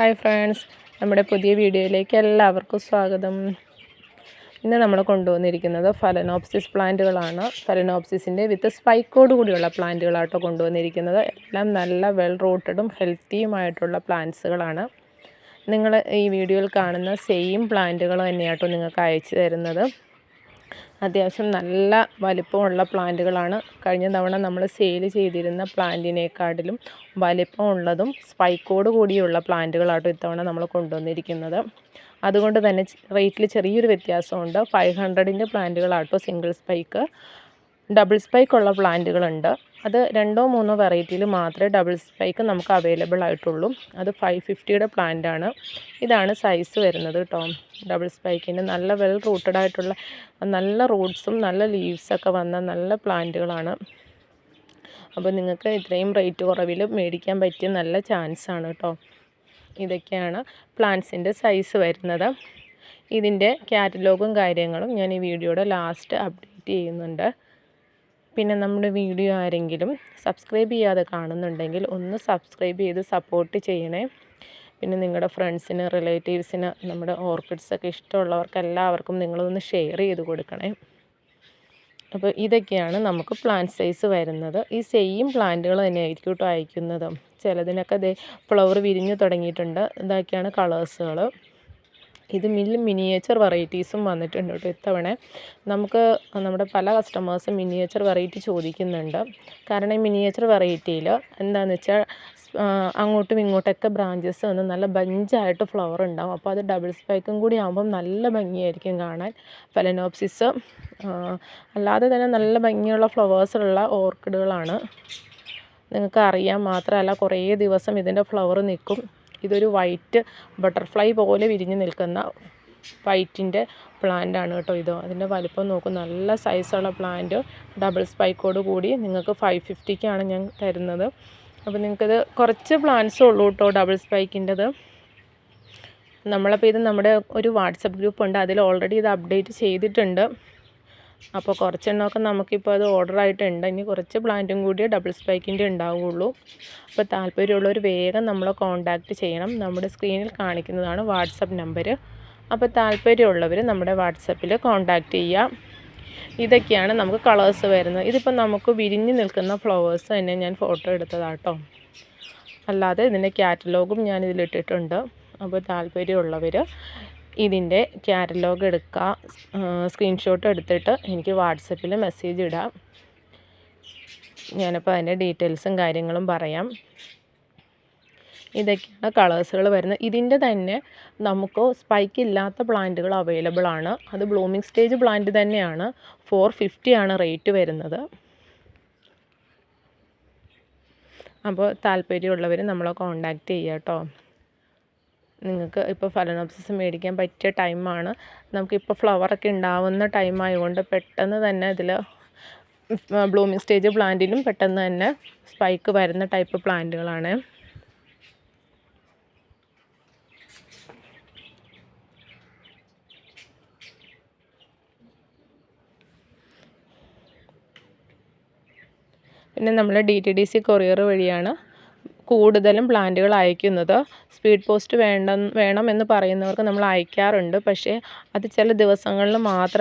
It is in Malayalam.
Hi friends. നമ്മുടെ പുതിയ വീഡിയോയിലേക്ക് എല്ലാവർക്കും സ്വാഗതം. ഇന്ന് നമ്മൾ കൊണ്ടുവന്നിരിക്കുന്നത് ഫലനോപ്സിസ് പ്ലാന്റുകളാണ്. ഫലനോപ്സിസിന്റെ വിത്ത് സ്പൈക്കോട് കൂടിയുള്ള പ്ലാന്റുകളാട്ടോ കൊണ്ടുവന്നിരിക്കുന്നത്. എല്ലാം നല്ല വെൽ റൂട്ടഡും ഹെൽത്തിയുമായിട്ടുള്ള പ്ലാന്റ്സുകളാണ്. നിങ്ങൾ ഈ വീഡിയോയിൽ കാണുന്ന സെയിം പ്ലാന്റുകൾ തന്നെയാട്ടോ നിങ്ങൾക്ക് അയച്ചു തരുന്നത്. അത്യാവശ്യം നല്ല വലിപ്പമുള്ള പ്ലാന്റുകളാണ്. കഴിഞ്ഞ തവണ നമ്മൾ സെയിൽ ചെയ്തിരുന്ന പ്ലാന്റിനേക്കാട്ടിലും വലിപ്പമുള്ളതും സ്പൈക്കോട് കൂടിയുള്ള പ്ലാന്റുകളാട്ടോ ഇത്തവണ നമ്മൾ കൊണ്ടുവന്നിരിക്കുന്നത്. അതുകൊണ്ട് തന്നെ റേറ്റിൽ ചെറിയൊരു വ്യത്യാസമുണ്ട്. ഫൈവ് ഹൺഡ്രഡിന്റെ പ്ലാന്റുകളാട്ടോ സിംഗിൾ സ്പൈക്ക് ഡബിൾ സ്പൈക്കുള്ള പ്ലാന്റുകളുണ്ട്. അത് രണ്ടോ മൂന്നോ വെറൈറ്റിയിൽ മാത്രമേ ഡബിൾ സ്പൈക്ക് നമുക്ക് അവൈലബിൾ ആയിട്ടുള്ളൂ. അത് ഫൈവ് ഫിഫ്റ്റിയുടെ ആണ്. ഇതാണ് സൈസ് വരുന്നത് കേട്ടോ ഡബിൾ സ്പൈക്കിന്റെ നല്ല വെൽ റൂട്ടഡ് ആയിട്ടുള്ള നല്ല റൂട്ട്സും നല്ല ലീവ്സൊക്കെ വന്ന നല്ല പ്ലാന്റുകളാണ് അപ്പോൾ നിങ്ങൾക്ക് ഇത്രയും റേറ്റ് കുറവിൽ മേടിക്കാൻ പറ്റിയ നല്ല ചാൻസ് ആണ് കേട്ടോ ഇതൊക്കെയാണ് പ്ലാന്റ്സിന്റെ സൈസ് വരുന്നത്. ഇതിന്റെ കാറ്റലോഗും കാര്യങ്ങളും ഞാൻ ഈ വീഡിയോയുടെ ലാസ്റ്റ് അപ്ഡേറ്റ് ചെയ്യുന്നുണ്ട്. പിന്നെ നമ്മുടെ വീഡിയോ ആരെങ്കിലും സബ്സ്ക്രൈബ് ചെയ്യാതെ കാണുന്നുണ്ടെങ്കിൽ ഒന്ന് സബ്സ്ക്രൈബ് ചെയ്ത് സപ്പോർട്ട് ചെയ്യണേ. പിന്നെ നിങ്ങളുടെ ഫ്രണ്ട്സിന് റിലേറ്റീവ്സിന് നമ്മുടെ ഓർക്കിഡ്സൊക്കെ ഇഷ്ടമുള്ളവർക്ക് എല്ലാവർക്കും നിങ്ങളൊന്ന് ഷെയർ ചെയ്ത് കൊടുക്കണേ. അപ്പോൾ ഇതൊക്കെയാണ് നമുക്ക് പ്ലാന്റ് സൈസ് വരുന്നത്. ഈ സെയിം പ്ലാന്റുകൾ തന്നെയായിരിക്കും കേട്ടോ അയക്കുന്നത്. ചിലതിനൊക്കെ ദേ ഫ്ലവർ വിരിഞ്ഞു തുടങ്ങിയിട്ടുണ്ട്. ഇതൊക്കെയാണ് കളേഴ്സുകൾ ഇത് മില്ല് മിനിയേച്ചർ വെറൈറ്റീസും വന്നിട്ടുണ്ട് കേട്ടോ ഇത്തവണ. നമുക്ക് നമ്മുടെ പല കസ്റ്റമേഴ്സും മിനിയേച്ചർ വെറൈറ്റി ചോദിക്കുന്നുണ്ട്. കാരണം ഈ മിനിയേച്ചർ വെറൈറ്റിയിൽ എന്താണെന്ന് വെച്ചാൽ അങ്ങോട്ടും ഇങ്ങോട്ടൊക്കെ ബ്രാഞ്ചസ് വന്ന് നല്ല ബഞ്ചായിട്ട് ഫ്ലവർ ഉണ്ടാവും. അപ്പോൾ അത് ഡബിൾ സ്പൈക്കും കൂടി ആകുമ്പം നല്ല ഭംഗിയായിരിക്കും കാണാൻ. ഫലനോപ്സിസ് അല്ലാതെ തന്നെ നല്ല ഭംഗിയുള്ള ഫ്ലവേഴ്സുള്ള ഓർക്കിഡുകളാണ്. നിങ്ങൾക്ക് അറിയാം മാത്രമല്ല കുറേ ദിവസം ഇതിന്റെ ഫ്ലവർ നിൽക്കും. ഇതൊരു വൈറ്റ് ബട്ടർഫ്ലൈ പോലെ വിരിഞ്ഞ് നിൽക്കുന്ന വൈറ്റിന്റെ ആണ് കേട്ടോ ഇത്. അതിന്റെ വലിപ്പം നോക്കും നല്ല സൈസുള്ള പ്ലാന്റ് ഡബിൾ സ്പൈക്കോട് കൂടി നിങ്ങൾക്ക് ഫൈവ് ഫിഫ്റ്റിക്കാണ് ഞാൻ തരുന്നത്. അപ്പോൾ നിങ്ങൾക്കിത് കുറച്ച് പ്ലാന്റ്സേ ഉള്ളൂ കേട്ടോ ഡബിൾ സ്പൈക്കിന്റെത് നമ്മളപ്പോൾ ഇത് നമ്മുടെ ഒരു വാട്സപ്പ് ഗ്രൂപ്പ് ഉണ്ട്. അതിൽ ഓൾറെഡി ഇത് അപ്ഡേറ്റ് ചെയ്തിട്ടുണ്ട്. അപ്പോൾ കുറച്ചെണ്ണമൊക്കെ നമുക്കിപ്പോൾ അത് ഓർഡർ ആയിട്ടുണ്ട്. ഇനി കുറച്ച് പ്ലാന്റും കൂടി ഡബിൾ സ്പൈക്കിന്റെ ഉണ്ടാവുകയുള്ളൂ അപ്പോൾ താല്പര്യമുള്ളവർ വേഗം നമ്മളെ കോൺടാക്റ്റ് ചെയ്യണം. നമ്മുടെ സ്ക്രീനിൽ കാണിക്കുന്നതാണ് വാട്സപ്പ് നമ്പർ അപ്പോൾ താല്പര്യമുള്ളവർ നമ്മുടെ വാട്സപ്പിൽ കോൺടാക്റ്റ് ചെയ്യുക ഇതൊക്കെയാണ് നമുക്ക് കളേഴ്സ് വരുന്നത്. ഇതിപ്പോൾ നമുക്ക് വിരിഞ്ഞ് നിൽക്കുന്ന ഫ്ലവേഴ്സ് തന്നെ ഞാൻ ഫോട്ടോ എടുത്തതാട്ടോ. അല്ലാതെ ഇതിന്റെ കാറ്റലോഗും ഞാൻ ഇതിലിട്ടിട്ടുണ്ട്. അപ്പോൾ താല്പര്യമുള്ളവർ ഇതിന്റെ ക്യാറ്റലോഗ് എടുക്കുക സ്ക്രീൻഷോട്ട് എടുത്തിട്ട് എനിക്ക് വാട്സപ്പിൽ മെസ്സേജ് ഇടാം. ഞാനപ്പോൾ അതിന്റെ ഡീറ്റെയിൽസും കാര്യങ്ങളും പറയാം. ഇതൊക്കെയാണ് കളേഴ്സുകൾ വരുന്നത്. ഇതിന്റെ തന്നെ നമുക്ക് സ്പൈക്ക് ഇല്ലാത്ത പ്ലാന്റുകൾ അവൈലബിൾ ആണ്. അത് ബ്ലൂമിങ് സ്റ്റേജ് പ്ലാന്റ് തന്നെയാണ്. ഫോർ ആണ് റേറ്റ് വരുന്നത്. അപ്പോൾ താല്പര്യമുള്ളവർ നമ്മളെ കോണ്ടാക്റ്റ് ചെയ്യാം കേട്ടോ നിങ്ങൾക്ക് ഇപ്പോൾ ഫലനോപ്സിസ് മേടിക്കാൻ പറ്റിയ ടൈമാണ്. നമുക്കിപ്പോൾ ഫ്ലവറൊക്കെ ഉണ്ടാവുന്ന ടൈം ആയതുകൊണ്ട് പെട്ടെന്ന് തന്നെ ഇതിൽ ബ്ലൂമിങ് സ്റ്റേജ് പ്ലാന്റിലും പെട്ടെന്ന് തന്നെ സ്പൈക്ക് വരുന്ന ടൈപ്പ് പ്ലാന്റുകളാണ്. പിന്നെ നമ്മൾ D T D C courier വഴിയാണ് കൂടുതലും പ്ലാന്റുകൾ അയക്കുന്നത്. സ്പീഡ് പോസ്റ്റ് വേണ്ട വേണം എന്ന് പറയുന്നവർക്ക് നമ്മൾ അയക്കാറുണ്ട്. പക്ഷേ അത് ചില ദിവസങ്ങളിൽ മാത്രം